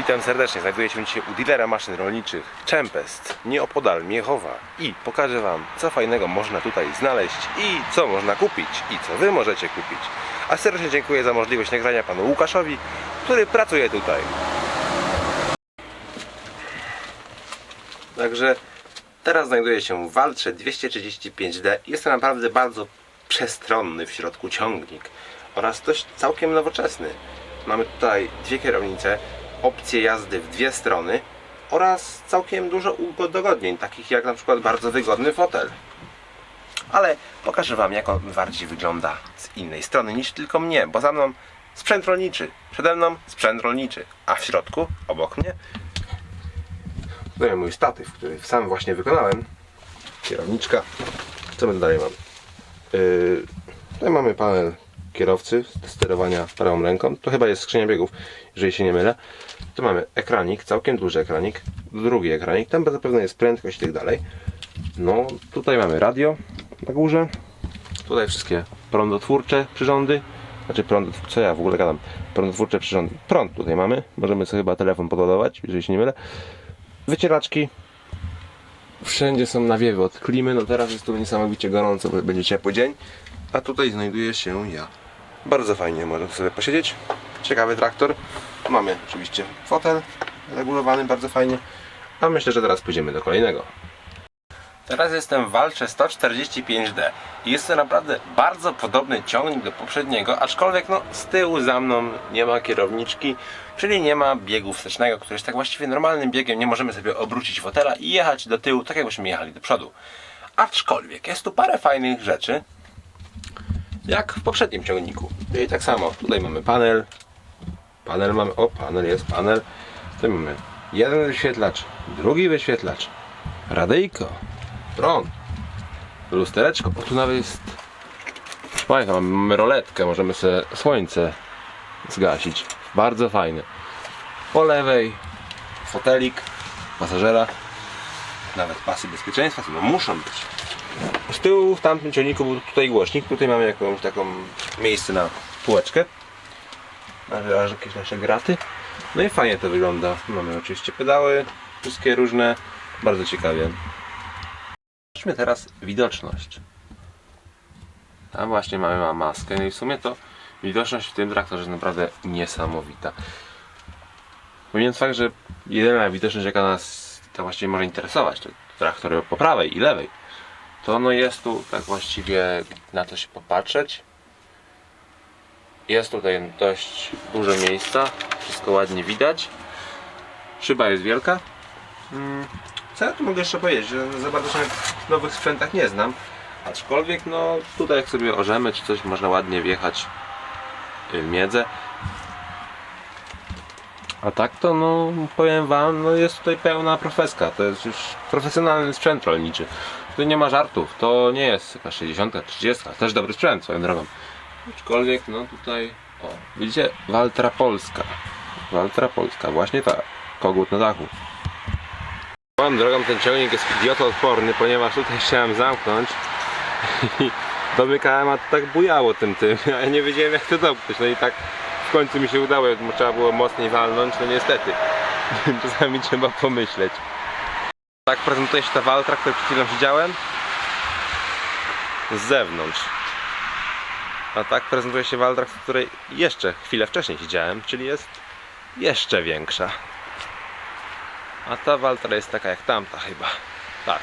Witam serdecznie. Znajduję się dzisiaj u dealera maszyn rolniczych Czempest, nieopodal Miechowa i pokażę Wam, co fajnego można tutaj znaleźć i co można kupić i co Wy możecie kupić. A serdecznie dziękuję za możliwość nagrania Panu Łukaszowi, który pracuje tutaj. Także teraz znajduję się w Waltrze 235D. Jest to naprawdę bardzo przestronny w środku ciągnik oraz dość całkiem nowoczesny. Mamy tutaj dwie kierownice, opcje jazdy w dwie strony oraz całkiem dużo udogodnień, takich jak na przykład bardzo wygodny fotel. Ale pokażę Wam, jak on bardziej wygląda z innej strony niż tylko mnie, bo za mną sprzęt rolniczy, przede mną sprzęt rolniczy, a w środku, obok mnie, Tutaj mój statyw, który sam właśnie wykonałem. Kierowniczka. Co my dalej mamy? Yy, tutaj mamy panel kierowcy sterowania prawą ręką. To chyba jest skrzynia biegów, jeżeli się nie mylę. Tu mamy ekranik, całkiem duży ekranik. Drugi ekranik, tam zapewne jest prędkość i tak dalej. No, tutaj mamy radio na górze. Tutaj wszystkie prądotwórcze przyrządy. Znaczy prąd, co ja w ogóle gadam? Prądotwórcze przyrządy. Prąd tutaj mamy. Możemy sobie chyba telefon podładować, jeżeli się nie mylę wycieraczki. Wszędzie są nawiewy od klimy. No teraz jest tu niesamowicie gorąco, bo będzie ciepły dzień. A tutaj znajduje się ja. Bardzo fajnie, można sobie posiedzieć. Ciekawy traktor. Mamy oczywiście fotel regulowany bardzo fajnie. A myślę, że teraz pójdziemy do kolejnego. Teraz jestem w Walcze 145D i jest to naprawdę bardzo podobny ciągnik do poprzedniego, aczkolwiek no, z tyłu za mną nie ma kierowniczki, czyli nie ma biegu wstecznego, który jest tak właściwie normalnym biegiem, nie możemy sobie obrócić fotela i jechać do tyłu, tak jakbyśmy jechali do przodu. Aczkolwiek jest tu parę fajnych rzeczy, jak w poprzednim ciągniku. I tak samo, tutaj mamy panel, panel mamy, o panel jest, panel, tutaj mamy jeden wyświetlacz, drugi wyświetlacz, radyjko, prąd, lustereczko, o tu nawet jest Państwa, mamy, roletkę, możemy sobie słońce zgasić, bardzo fajne. Po lewej fotelik pasażera. Nawet pasy bezpieczeństwa, no muszą być z tyłu w tamtym ciągniku był tutaj głośnik, tutaj mamy jakąś taką miejsce na półeczkę na jakieś nasze graty no i fajnie to wygląda mamy oczywiście pedały, wszystkie różne bardzo ciekawie Zobaczmy teraz widoczność. Tam właśnie mamy ma maskę. No i w sumie to widoczność w tym traktorze jest naprawdę niesamowita. Pomijając fakt, że jedyna widoczność jaka nas to właściwie może interesować, to traktory po prawej i lewej, to no jest tu tak właściwie na to się popatrzeć. Jest tutaj dość dużo miejsca, wszystko ładnie widać. Szyba jest wielka. Mm, Co ja tu mogę jeszcze powiedzieć? Że za bardzo się w nowych sprzętach nie znam. Aczkolwiek no tutaj jak sobie orzemy czy coś można ładnie wjechać y, miedzę. A tak to no powiem wam, no jest tutaj pełna profeska. To jest już profesjonalny sprzęt rolniczy. Tu nie ma żartów. To nie jest jakaś 60, 30. Też dobry sprzęt swoją drogą. Aczkolwiek no tutaj o widzicie Waltra Polska. Waltra Polska, właśnie tak. Kogut na dachu. Moją drogą ten ciągnik jest idiotoodporny, ponieważ tutaj chciałem zamknąć i domykałem, a to tak bujało tym tym, a ja nie wiedziałem jak to zamknąć, no i tak w końcu mi się udało, bo trzeba było mocniej walnąć, no niestety. Czasami trzeba pomyśleć. Tak prezentuje się ta Waltra, której przed chwilą siedziałem z zewnątrz. A tak prezentuje się Waltra, w której jeszcze chwilę wcześniej siedziałem, czyli jest jeszcze większa. A ta Waltra jest taka jak tamta chyba. Tak.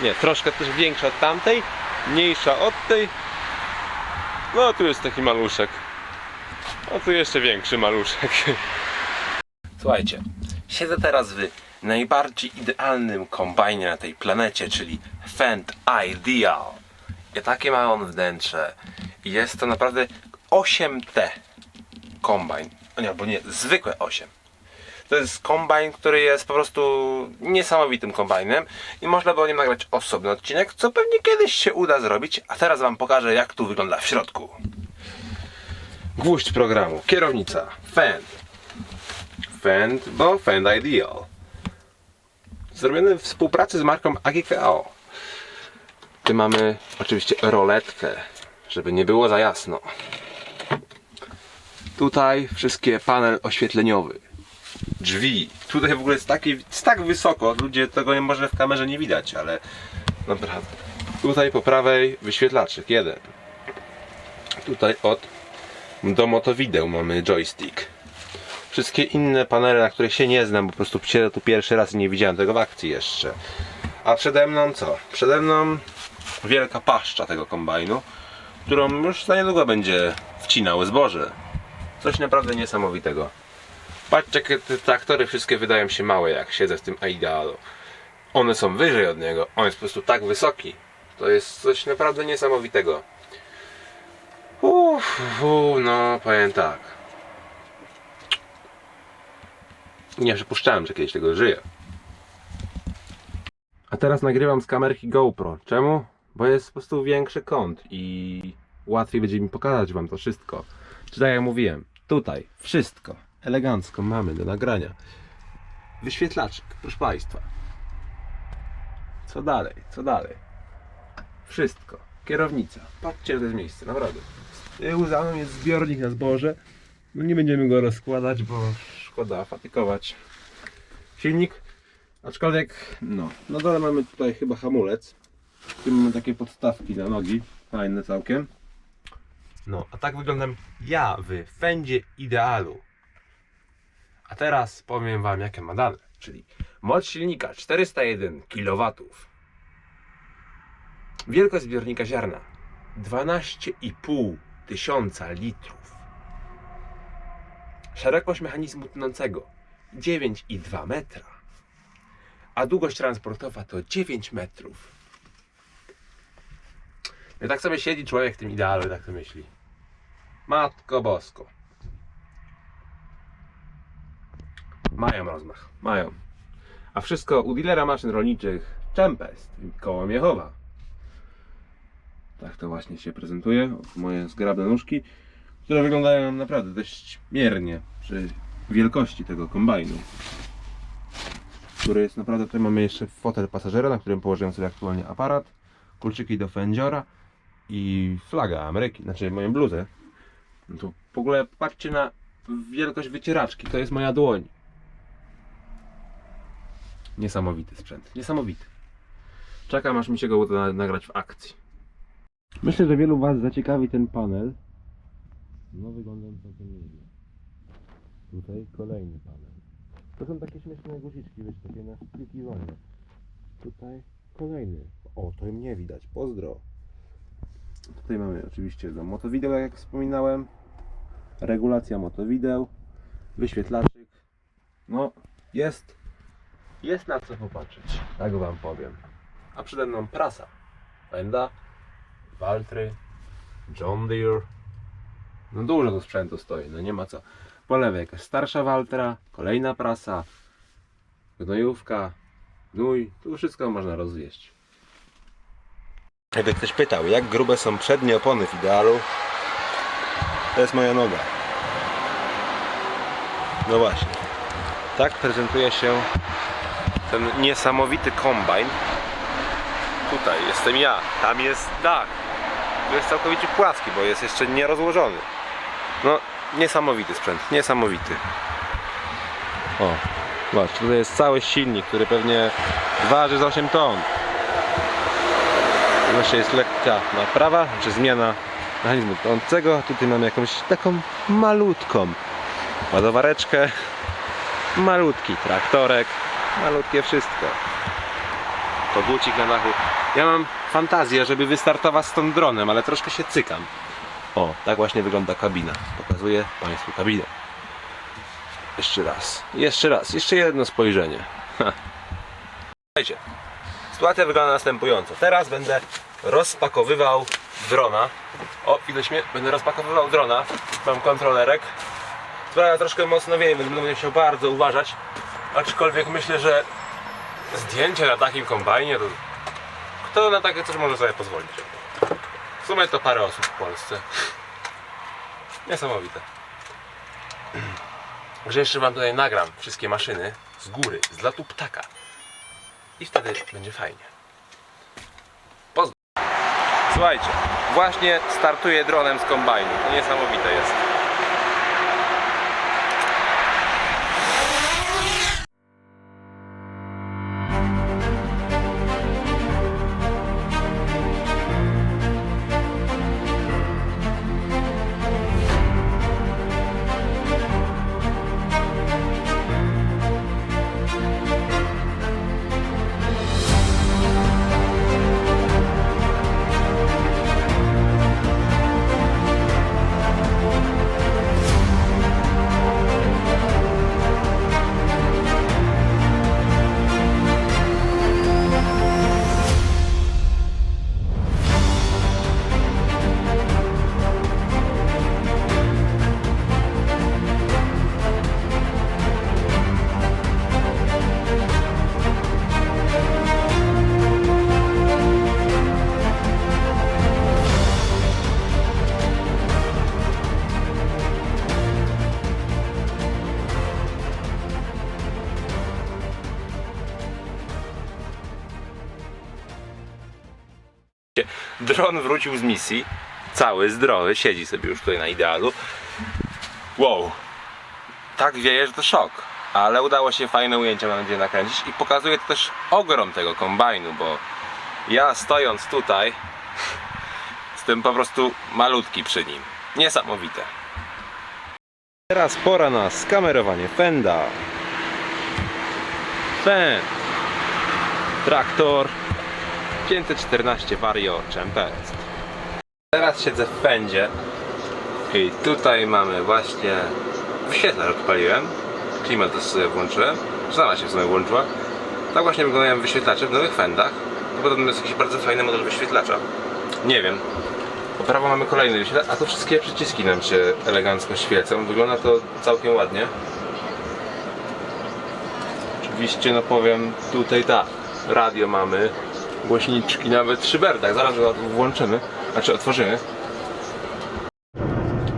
Nie, troszkę też większa od tamtej, mniejsza od tej. No tu jest taki maluszek. A tu jeszcze większy maluszek. Słuchajcie, siedzę teraz w najbardziej idealnym kombajnie na tej planecie, czyli Fendt Ideal. I takie ma on wnętrze. Jest to naprawdę 8T kombajn. O nie, bo nie, zwykłe 8. To jest kombajn, który jest po prostu niesamowitym kombajnem i można by o nim nagrać osobny odcinek, co pewnie kiedyś się uda zrobić, a teraz Wam pokażę jak tu wygląda w środku. Gwóźdź programu, kierownica, Fend. Fend, bo Fend Ideal. Zrobiony w współpracy z marką AGKO. Tu mamy oczywiście roletkę, żeby nie było za jasno. Tutaj wszystkie panel oświetleniowy drzwi. Tutaj w ogóle jest, taki, jest tak wysoko, ludzie tego może w kamerze nie widać, ale naprawdę. Tutaj po prawej wyświetlaczek, jeden. Tutaj od do motowideł mamy joystick. Wszystkie inne panele, na których się nie znam, po prostu siedzę tu pierwszy raz i nie widziałem tego w akcji jeszcze. A przede mną co? Przede mną wielka paszcza tego kombajnu, którą już za niedługo będzie wcinał zboże. Coś naprawdę niesamowitego. Patrzcie, te traktory wszystkie wydają się małe, jak siedzę w tym Aidalu. One są wyżej od niego, on jest po prostu tak wysoki. To jest coś naprawdę niesamowitego. Uff, uff, no powiem tak. Nie przypuszczałem, że kiedyś tego żyję. A teraz nagrywam z kamerki GoPro. Czemu? Bo jest po prostu większy kąt i łatwiej będzie mi pokazać wam to wszystko. Czy tak jak mówiłem, tutaj wszystko elegancko mamy do nagrania. Wyświetlaczek, proszę Państwa. Co dalej? Co dalej? Wszystko. Kierownica. Patrzcie, to jest miejsce, naprawdę. Z tyłu za mną jest zbiornik na zboże. No nie będziemy go rozkładać, bo szkoda fatykować. Silnik. Aczkolwiek, no, na dole mamy tutaj chyba hamulec. W tym mamy takie podstawki na nogi. Fajne całkiem. No, a tak wyglądam ja w Fendzie Idealu. A teraz powiem Wam, jakie ma dane. Czyli moc silnika 401 kW. Wielkość zbiornika ziarna 12,5 tysiąca litrów. Szerokość mechanizmu tnącego 9,2 metra. A długość transportowa to 9 metrów. I tak sobie siedzi człowiek w tym idealu i tak to myśli. Matko Bosko. Mają rozmach, mają. A wszystko u dealera maszyn rolniczych Czempest, koło Miechowa. Tak to właśnie się prezentuje. Moje zgrabne nóżki, które wyglądają naprawdę dość miernie przy wielkości tego kombajnu. Który jest naprawdę, tutaj mamy jeszcze fotel pasażera, na którym położyłem sobie aktualnie aparat, kulczyki do fędziora i flaga Ameryki, znaczy moją bluzę. No to w ogóle patrzcie na wielkość wycieraczki, to jest moja dłoń. Niesamowity sprzęt, niesamowity. Czekam aż mi się go uda na- nagrać w akcji. Myślę, że wielu Was zaciekawi ten panel. No wygląda on całkiem nieźle. Tutaj kolejny panel. To są takie śmieszne guziczki, wiecie, takie na wklikiwanie. Tutaj kolejny. O, to mnie widać, pozdro. Tutaj mamy oczywiście do motowideł, jak wspominałem. Regulacja motowideł. Wyświetlaczek. No, jest. Jest na co popatrzeć. Tak wam powiem. A przede mną prasa. Fenda, Valtry, John Deere. No dużo tu sprzętu stoi, no nie ma co. Po lewej jakaś starsza Valtra, kolejna prasa, gnojówka, gnój. Tu wszystko można rozwieść. Jakby ktoś pytał, jak grube są przednie opony w idealu, to jest moja noga. No właśnie. Tak prezentuje się ten niesamowity kombajn. Tutaj jestem ja, tam jest dach. Tu jest całkowicie płaski, bo jest jeszcze nierozłożony. No, niesamowity sprzęt, niesamowity. O, zobacz, tutaj jest cały silnik, który pewnie waży z 8 ton. Jeszcze jest lekka naprawa, czy zmiana mechanizmu trącego. Tutaj mamy jakąś taką malutką ładowareczkę, malutki traktorek, malutkie wszystko. Kogucik na dachu. Ja mam fantazję, żeby wystartować z tą dronem, ale troszkę się cykam. O, tak właśnie wygląda kabina. Pokazuję Państwu kabinę. Jeszcze raz, jeszcze raz, jeszcze jedno spojrzenie. Ha. Słuchajcie, sytuacja wygląda następująco. Teraz będę rozpakowywał drona. O, widać mnie? Będę rozpakowywał drona. Mam kontrolerek. Sprawa troszkę mocno wieje, więc będę musiał bardzo uważać. Aczkolwiek myślę, że zdjęcie na takim kombajnie to... Kto na takie coś może sobie pozwolić? W sumie to parę osób w Polsce. Niesamowite. Że jeszcze wam tutaj nagram wszystkie maszyny z góry, z lotu ptaka. I wtedy będzie fajnie. Pozdro. Słuchajcie, właśnie startuję dronem z kombajnu. To niesamowite jest. Dron wrócił z misji, cały zdrowy, siedzi sobie już tutaj na idealu. Wow, tak wieje, że to szok. Ale udało się fajne ujęcia, mam nadzieję, nakręcić i pokazuje to też ogrom tego kombajnu, bo ja stojąc tutaj jestem po prostu malutki przy nim. Niesamowite. Teraz pora na skamerowanie Fenda. Fend. Traktor 514 Vario Tempest. Teraz siedzę w Fendzie i tutaj mamy właśnie wyświetlacz odpaliłem. Klimat też sobie włączyłem. Sama się w sumie włączyła. Tak właśnie wyglądają wyświetlacze w nowych Fendach. To podobno jest jakiś bardzo fajny model wyświetlacza. Nie wiem. Po prawo mamy kolejny wyświetlacz, a tu wszystkie przyciski nam się elegancko świecą. Wygląda to całkiem ładnie. Oczywiście, no powiem tutaj tak. Radio mamy, głośniczki, nawet w szyberdach. Zaraz go włączymy, znaczy otworzymy.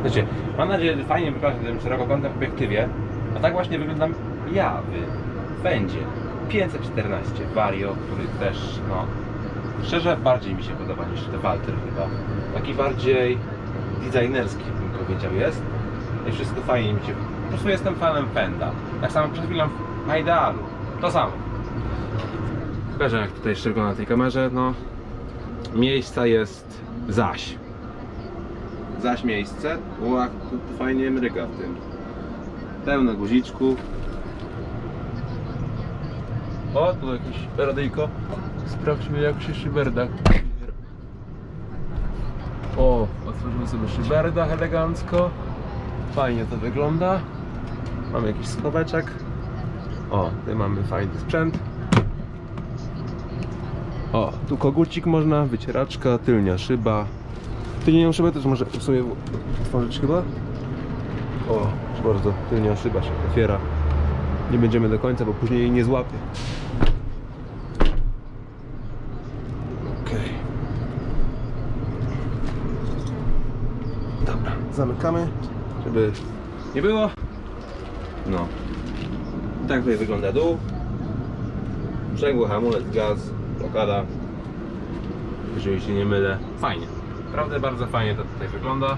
Wiecie, mam nadzieję, że fajnie wygląda w tym szerokokątnym obiektywie, a tak właśnie wyglądam ja w Fendzie 514 Vario, który też, no, szczerze bardziej mi się podoba niż te Walter chyba. Taki bardziej designerski bym powiedział jest. I wszystko fajnie mi się. Po prostu jestem fanem Fenda. Tak samo przed chwilą na idealu. To samo. Pokażę jak tutaj jeszcze na tej kamerze. No, miejsca jest zaś. Zaś miejsce. Tu fajnie mryga w tym. Pełno guziczków. O, tu jakieś radyjko. Sprawdźmy jak się szyberda. O, otworzymy sobie szyberdach elegancko. Fajnie to wygląda. Mamy jakiś schoweczek. O, tu mamy fajny sprzęt. O, tu kogucik można, wycieraczka, tylnia szyba. Tylnią szybę też może sobie otworzyć chyba. O, proszę bardzo, tylnia szyba się otwiera. Nie będziemy do końca, bo później jej nie złapie. Okej. Dobra, zamykamy, żeby nie było. No. Tak tutaj wygląda dół. Sprzęgło, hamulec, gaz, blokada. Jeżeli się nie mylę. Fajnie. Naprawdę bardzo fajnie to tutaj wygląda.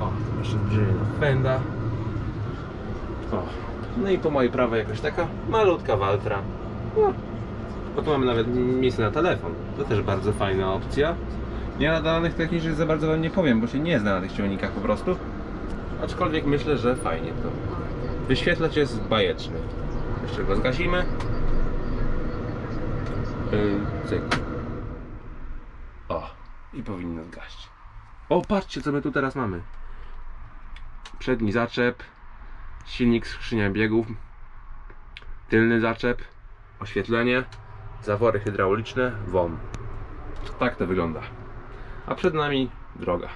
O, tu jeszcze do fenda. O. No i po mojej prawej jakaś taka malutka Waltra. No. Bo tu mamy nawet miejsce na telefon. To też bardzo fajna opcja. Ja na danych technicznych za bardzo wam nie powiem, bo się nie zna na tych ciągnikach po prostu. Aczkolwiek myślę, że fajnie to. Wyświetlacz jest bajeczny. Jeszcze go zgasimy. Yy, cyk. O, i powinno zgaść. O, patrzcie, co my tu teraz mamy. Przedni zaczep, silnik skrzynia biegów, tylny zaczep, oświetlenie, zawory hydrauliczne, WOM. Tak to wygląda. A przed nami droga.